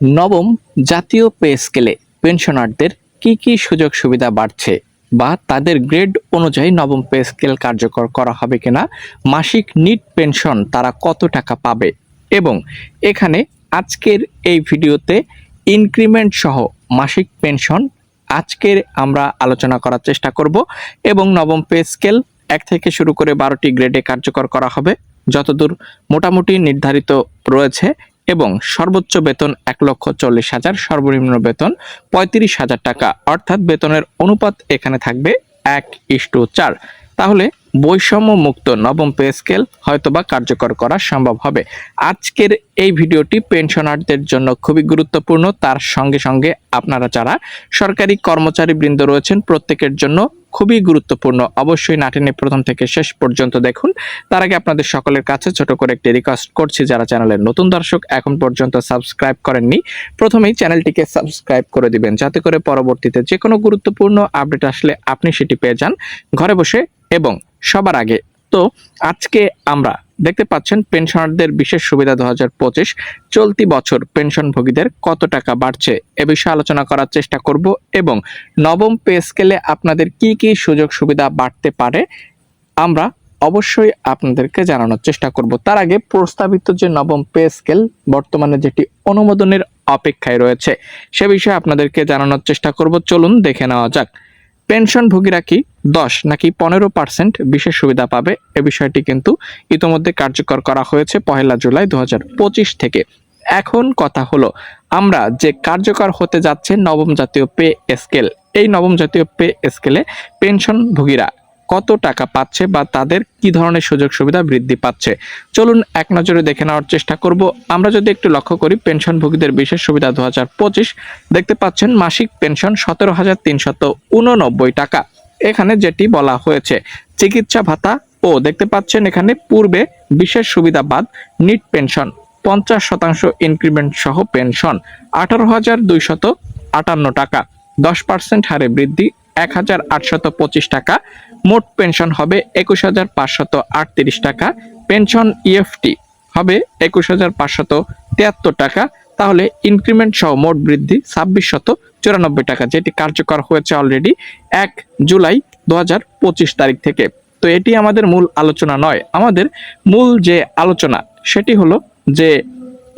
নবম জাতীয় পে স্কেলে পেনশনারদের কি কি সুযোগ সুবিধা বাড়ছে বা তাদের গ্রেড অনুযায়ী নবম পে স্কেল কার্যকর করা হবে কিনা, মাসিক নিট পেনশন তারা কত টাকা পাবে এবং এখানে আজকের এই ভিডিওতে ইনক্রিমেন্ট সহ মাসিক পেনশন আজকের আমরা আলোচনা করার চেষ্টা করব এবং নবম পে স্কেল এক থেকে শুরু করে বারোটি গ্রেডে কার্যকর করা হবে। যতদূর মোটামুটি নির্ধারিত রয়েছে এবং সর্বোচ্চ বেতন এক লক্ষ চল্লিশ হাজার, সর্বনিম্ন বেতন পঁয়ত্রিশ হাজার টাকা। অর্থাৎ বেতনের অনুপাত এখানে থাকবে এক ইস্টু চার। তাহলে বৈষম্য মুক্ত নবম পে স্কেল হয়তোবা কার্যকর করা সম্ভব হবে। আজকের এই ভিডিওটি পেনশনারদের জন্য খুবই গুরুত্বপূর্ণ। তার সঙ্গে সঙ্গে আপনারা যারা সরকারি কর্মচারী বৃন্দ রয়েছেন, প্রত্যেকের জন্য খুবই গুরুত্বপূর্ণ। অবশ্যই নাটিনে প্রথম থেকে শেষ পর্যন্ত দেখুন। তার আগে আপনাদের সকলের কাছে ছোট করে একটি রিকোয়েস্ট করছি যারা চ্যানেলের নতুন দর্শক এখন পর্যন্ত সাবস্ক্রাইব করেননি, প্রথমেই চ্যানেলটিকে সাবস্ক্রাইব করে দিবেন, যাতে করে পরবর্তীতে যে কোনো গুরুত্বপূর্ণ আপডেট আসলে আপনি সেটি পেয়ে যান। ঘরে বসে এবং সবার আগে তো আজকে আমরা দেখতে পাচ্ছেন পেনশনারদের বিশেষ সুবিধা দু চলতি বছর পেনশনভোগীদের কত টাকা বাড়ছে এ বিষয়ে আলোচনা করার চেষ্টা করব এবং নবম পে স্কেলে আপনাদের কি কি সুযোগ সুবিধা বাড়তে পারে আমরা অবশ্যই আপনাদেরকে জানানোর চেষ্টা করব। তার আগে প্রস্তাবিত যে নবম পে স্কেল বর্তমানে যেটি অনুমোদনের অপেক্ষায় রয়েছে সে বিষয়ে আপনাদেরকে জানানোর চেষ্টা করব। চলুন দেখে নেওয়া যাক। পেনশনভোগীরা কি দশ নাকি পনেরো পার্সেন্ট বিশেষ সুবিধা পাবে? এ বিষয়টি কিন্তু ইতোমধ্যে কার্যকর করা হয়েছে পহেলা জুলাই দু হাজার পঁচিশ থেকে। এখন কথা হলো, আমরা যে কার্যকর হতে যাচ্ছে নবম জাতীয় পে স্কেল, এই নবম জাতীয় পে স্কেলে পেনশনভোগীরা কত টাকা পাচ্ছে বা তাদের কি ধরনের সুযোগ সুবিধা বৃদ্ধি পাচ্ছে? চলুন এক নজরে দেখে নেওয়ার চেষ্টা করব। আমরা যদি একটু লক্ষ্য করি, পেনশনভোগীদের বিশেষ সুবিধা দু পঁচিশ। দেখতে পাচ্ছেন মাসিক পেনশন সতেরো হাজার তিনশত উননব্বই টাকা। এখানে যেটি বলা হয়েছে, চিকিৎসা ভাতা ও দেখতে পাচ্ছেন এখানে পূর্বে বিশেষ সুবিধা বাদ নিট পেনশন, পঞ্চাশ শতাংশ ইনক্রিমেন্ট সহ পেনশন, আঠারো হাজার দুইশত আটান্ন টাকা। দশ পার্সেন্ট হারে বৃদ্ধি এক হাজার আটশত পঁচিশ টাকা। মোট পেনশন হবে একুশ হাজার পাঁচশত আটত্রিশ টাকা। পেনশন ইএফটি হবে একুশ হাজার পাঁচশত তিয়াত্তর টাকা। তাহলে ইনক্রিমেন্ট সহ মোট বৃদ্ধি ছাব্বিশ শত চুরানব্বই টাকা, যেটি কার্যকর হয়েছে অলরেডি এক জুলাই দু হাজার পঁচিশ তারিখ থেকে। তো এটি আমাদের মূল আলোচনা নয়, আমাদের মূল যে আলোচনা, সেটি হলো যে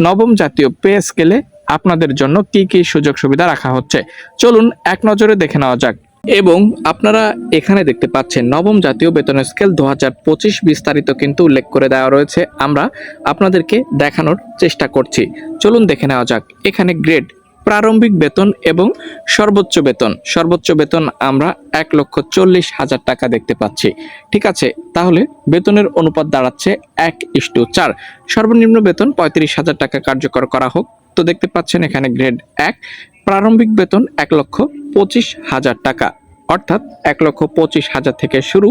নবম জাতীয় পে স্কেলে আপনাদের জন্য কি কি সুযোগ সুবিধা রাখা হচ্ছে। চলুন এক নজরে দেখে নেওয়া যাক। এবং আপনারা এখানে দেখতে পাচ্ছেন নবম জাতীয় বেতন স্কেল দু হাজার পঁচিশ বিস্তারিত কিন্তু উল্লেখ করে দেওয়া রয়েছে। আমরা আপনাদেরকে দেখানোর চেষ্টা করছি। চলুন দেখে নেওয়া যাক। এখানে গ্রেড, প্রারম্ভিক বেতন এবং সর্বোচ্চ বেতন। সর্বোচ্চ বেতন আমরা এক লক্ষ চল্লিশ হাজার টাকা দেখতে পাচ্ছি। ঠিক আছে, তাহলে বেতনের অনুপাত দাঁড়াচ্ছে এক ইস্টু চার। সর্বনিম্ন বেতন পঁয়ত্রিশ হাজার টাকা কার্যকর করা হোক। তো দেখতে পাচ্ছেন এখানে গ্রেড এক। প্রারম্ভিক বেতন এক লক্ষ পঁচিশ হাজার টাকা, অর্থাৎ এক লক্ষ পঁচিশ হাজার থেকে শুরু,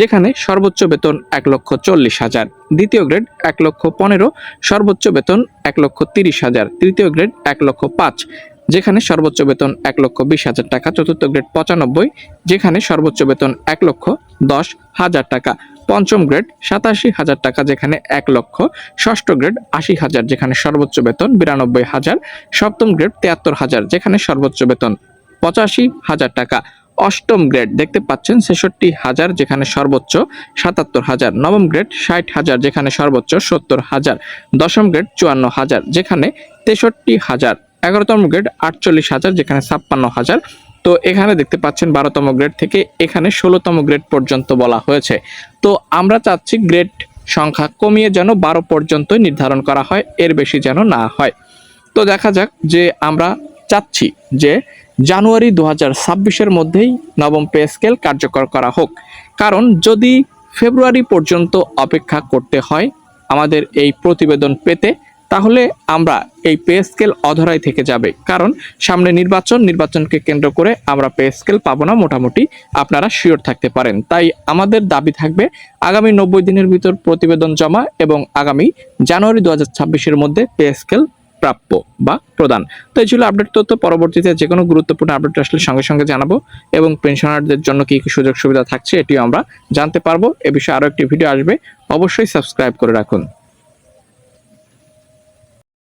যেখানে সর্বোচ্চ বেতন এক লক্ষ চল্লিশ হাজার, দ্বিতীয় গ্রেড এক লক্ষ পনেরো, সর্বোচ্চ বেতন এক লক্ষ তিরিশ হাজার, তৃতীয় গ্রেড এক লক্ষ পাঁচ, যেখানে সর্বোচ্চ বেতন এক লক্ষ বিশ হাজার টাকা, চতুর্থ গ্রেড পঁচানব্বই, যেখানে সর্বোচ্চ বেতন এক লক্ষ দশ হাজার টাকা, পঞ্চম গ্রেড সাতাশি হাজার টাকা, যেখানে এক লক্ষ, ষষ্ঠ গ্রেড আশি হাজার, যেখানে সর্বোচ্চ বেতন বিরানব্বই হাজার, সপ্তম গ্রেড তিয়াত্তর হাজার, যেখানে সর্বোচ্চ বেতন পঁচাশি হাজার টাকা। অষ্টম গ্রেড দেখতে পাচ্ছেন ছেষট্টি হাজার, যেখানে সর্বোচ্চ সাতাত্তর হাজার। নবম গ্রেড ষাট হাজার, যেখানে সর্বোচ্চ সত্তর হাজার। দশম গ্রেড চুয়ান্ন হাজার, যেখানে তেষট্টি হাজার। এগারোতম গ্রেড আটচল্লিশ হাজার, যেখানে ছাপ্পান্ন হাজার। তো এখানে দেখতে পাচ্ছেন বারোতম গ্রেড থেকে এখানে ষোলোতম গ্রেড পর্যন্ত বলা হয়েছে। তো আমরা চাচ্ছি গ্রেড সংখ্যা কমিয়ে যেন বারো পর্যন্ত নির্ধারণ করা হয়, এর বেশি যেন না হয়। তো দেখা যাক যে আমরা চাচ্ছি যে জানুয়ারি দু হাজার ছাব্বিশের মধ্যেই নবম পে স্কেল কার্যকর করা হোক। কারণ যদি ফেব্রুয়ারি পর্যন্ত অপেক্ষা করতে হয় আমাদের এই প্রতিবেদন পেতে, তাহলে আমরা এই পে স্কেল অধরাই থেকে যাবে। কারণ সামনে নির্বাচন, নির্বাচনকে কেন্দ্র করে আমরা পে স্কেল পাবো না মোটামুটি, আপনারা শিওর থাকতে পারেন। তাই আমাদের দাবি থাকবে, আগামী নব্বই দিনের ভিতর প্রতিবেদন জমা এবং আগামী জানুয়ারি দু হাজার মধ্যে পে স্কেল প্রাপ্য বা প্রদান। তো এই ছিল আপডেট তথ্য। পরবর্তীতে যে কোনো গুরুত্বপূর্ণ আপডেট আসলে সঙ্গে সঙ্গে জানাব এবং পেনশনারদের জন্য কি কি সুযোগ সুবিধা থাকছে এটিও আমরা জানতে পারব। এ বিষয়ে আরও একটি ভিডিও আসবে। অবশ্যই সাবস্ক্রাইব করে রাখুন।